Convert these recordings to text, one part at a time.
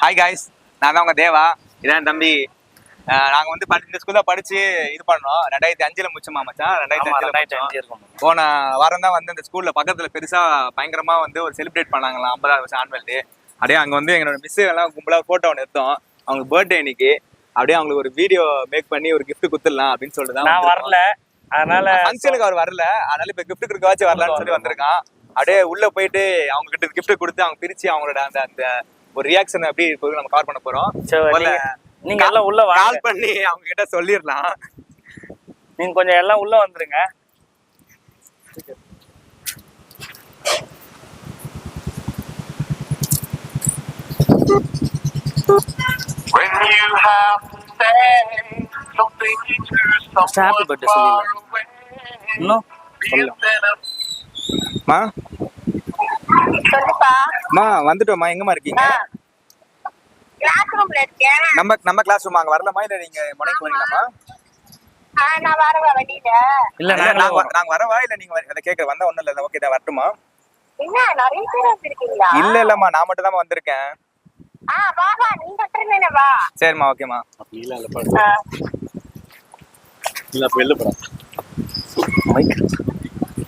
Hi guys நான் தான் உங்க தேவா. இதான் தம்பி. அஹ் நாங்க வந்து படி- இந்த ஸ்கூல்ல படிச்சு இது பண்ணோம். ரெண்டாயிரத்தி அஞ்சுல முடிச்சோமா மச்சான்? ரெண்டாயிரத்தி அஞ்சுல ரெண்டாயிரத்தி முடிச்சோம். அஞ்சு இருக்கும். போன வாரம் தான் வந்து இந்த ஸ்கூல்ல பக்கத்துல பெருசா பயங்கரமா வந்து ஒரு செலிப்ரேட் பண்ணாங்களாம். ஐம்பதாவது வருஷம் ஆனுவல் டே அப்படியே அங்க வந்து எங்களோட மிஸ் எல்லாம் கும்பலா போட்டோ ஒன்று எடுத்தோம். அவங்க பர்த்டே இன்னைக்கு அப்படியே அவங்களுக்கு ஒரு வீடியோ மேக் பண்ணி ஒரு gift குத்துடலாம் அப்படின்னு சொல்லிட்டு தான் வரல. அதனால ஃபங்க்ஷனுக்கு அவர் வரல. அதனால இப்ப gift கொடுக்கவாச்சும் வரலாம்னு சொல்லி வந்திருக்கான். அப்படியே உள்ள போயிட்டு அவங்க கிட்ட gift கொடுத்து அவங்க பிரிச்சு அவங்களோட அந்த அந்த ஒரு ரியாக்ஷன் எப்படி இருக்குது நம்ம கவர் பண்ண போறோம். நீங்க- எல்லாம் உள்ள கால் பண்ணி அவங்க கிட்ட சொல்லிடலாம். நீங்க கொஞ்சம் எல்லாம் உள்ள வந்துருங்க. When you have to say something to someone far away, be a better மா சொல்லுப்பா. மா வந்துட்டோம்மா. எங்கம்மா இருக்கீங்க? கிளாஸ் ரூம்ல இருக்கேன். நம்ம நம்ம கிளாஸ் ரூம் அங்க வரலாமா? இல்ல நீங்க முனைக்கு வரீங்களாமா நான் வரவா வெளியில? இல்ல இல்ல, நாங்க நாங்க வரவா? இல்ல நீங்க அதை கேட்க வந்தா ஒண்ணும் இல்ல. ஓகே தான் வரட்டுமா? என்ன நிறைய பேர் வந்திருக்கீங்களா? இல்ல இல்லம்மா. நான் மட்டும் தான் வந்திருக்கேன். ஆ வா வா. நீ மட்டும் தானே வா. சரிம்மா ஓகேம்மா. ஆ,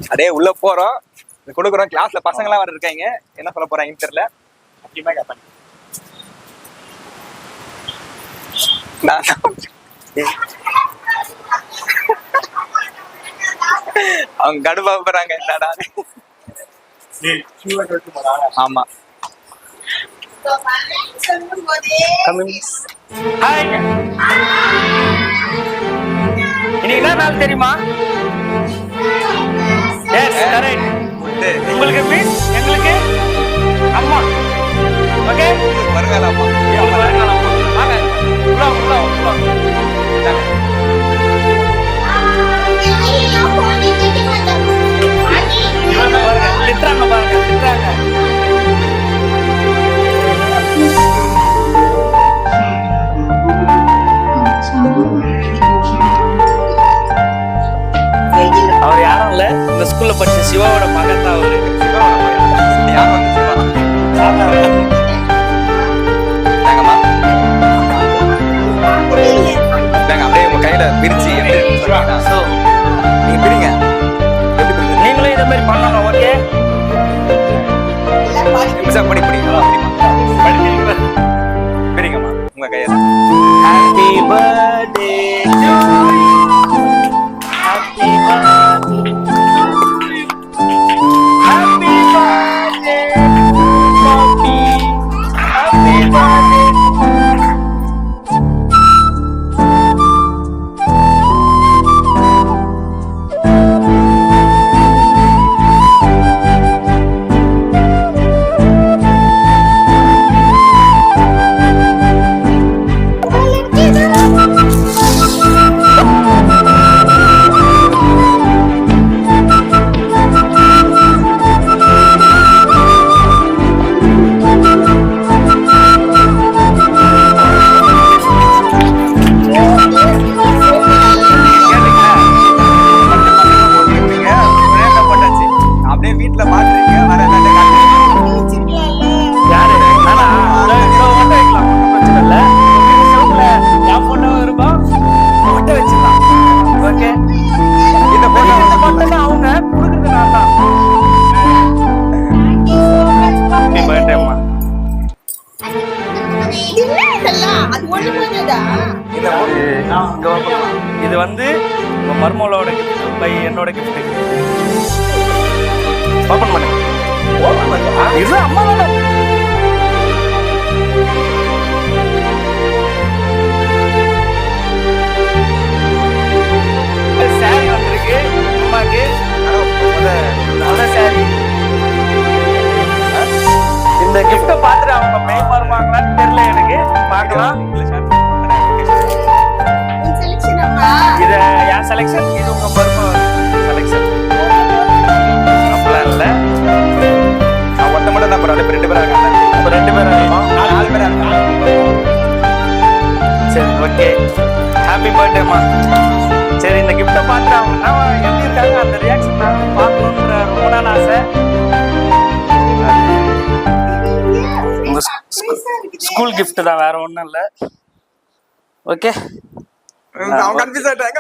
அப்படியே உள்ள போறோம். இது கொடுக்குறோம். கிளாஸ்ல பசங்க எல்லாம் வர இருக்காங்க என்ன சொல்ல போறாங்கன்னு தெரியல. நான் அவங்க கடுப்பா போறாங்க. என்னடா ஆமா. இன்னைக்கு என்ன நாள் தெரியுமா? எஸ் கரெக்ட் வந்து உங்களுக்கு மீன் எங்களுக்கு அம்மா. ஓகே வருவேல அம்மா. வாங்க உள்ள வாங்க, உள்ள வாங்க, உள்ள இந்த ஸ்கூல்ல படிச்ச சிவாவோட மகன் தான் அவரு அப்படியே உங்க கையில பிரிச்சு நீங்க பிரிங்க. நீங்களும் இதே மாதிரி பண்ணணும் ஓகே படி படி. பிரிங்கம்மா உங்க கையில. ஹாப்பி பர்த்டே இது வந்து மர்மோலோட கிஃப்ட் பை என்னோட கிஃப்ட் ஓபன் பண்ணு. இது அம்மாவோட சாரி வந்திருக்கு. அம்மாக்கு. முத சாரி இந்த கிஃப்ட பார்த்துட்டு அவங்க மெய் வருவாங்களான்னு தெரியல எனக்கு. பார்க்கலாம். என் செலெக்ஷன் இது உங்க பர்மா செலெக்ஷன் அப்படிலாம் இல்ல. நான் ஒருத்த மட்டும் தான் போறேன். ரெண்டு பேரா இருக்காங்க. அப்ப ரெண்டு பேரும் இருக்கோம். நாலு பேரா இருக்காங்க சரி ஓகே ஹாப்பி பர்த்டேமா சரி இந்த கிஃப்ட்டை பார்த்து அவங்க எப்படி இருக்காங்க? அந்த ரியாக்ஷன் நான் பார்க்கணுன்ற ரொம்ப நாள் ஆசை. ஸ்கூல் கிஃப்ட் தான் வேற ஒன்றும் இல்லை. ஓகே அவன் கன்ஃபியூஸ் ஆயிட்டாங்க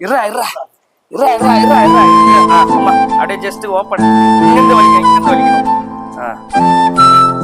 இருடா இருடா இருடா இருடா இருடா இருடா ஆ, ஆமா அப்படியே ஜஸ்ட் ஓப்பன் இங்கிருந்து வலிக்க இங்கிருந்து வலிக்கணும் ஆ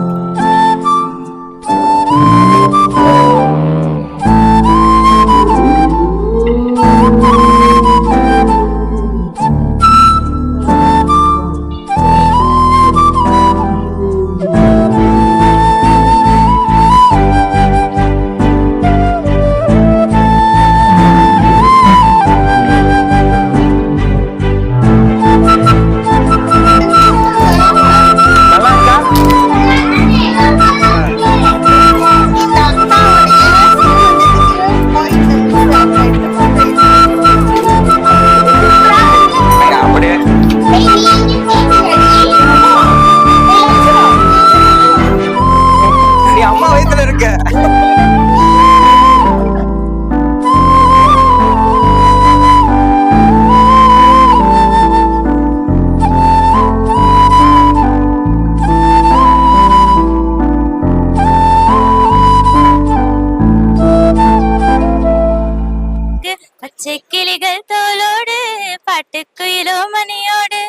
பாட்டுக்குயிலோ மணியோடு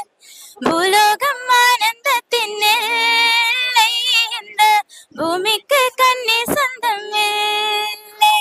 பூலோகம் ஆனந்தத்தின் எல்லை இந்த பூமிக்கு கண்ணி சொந்தம் இல்லை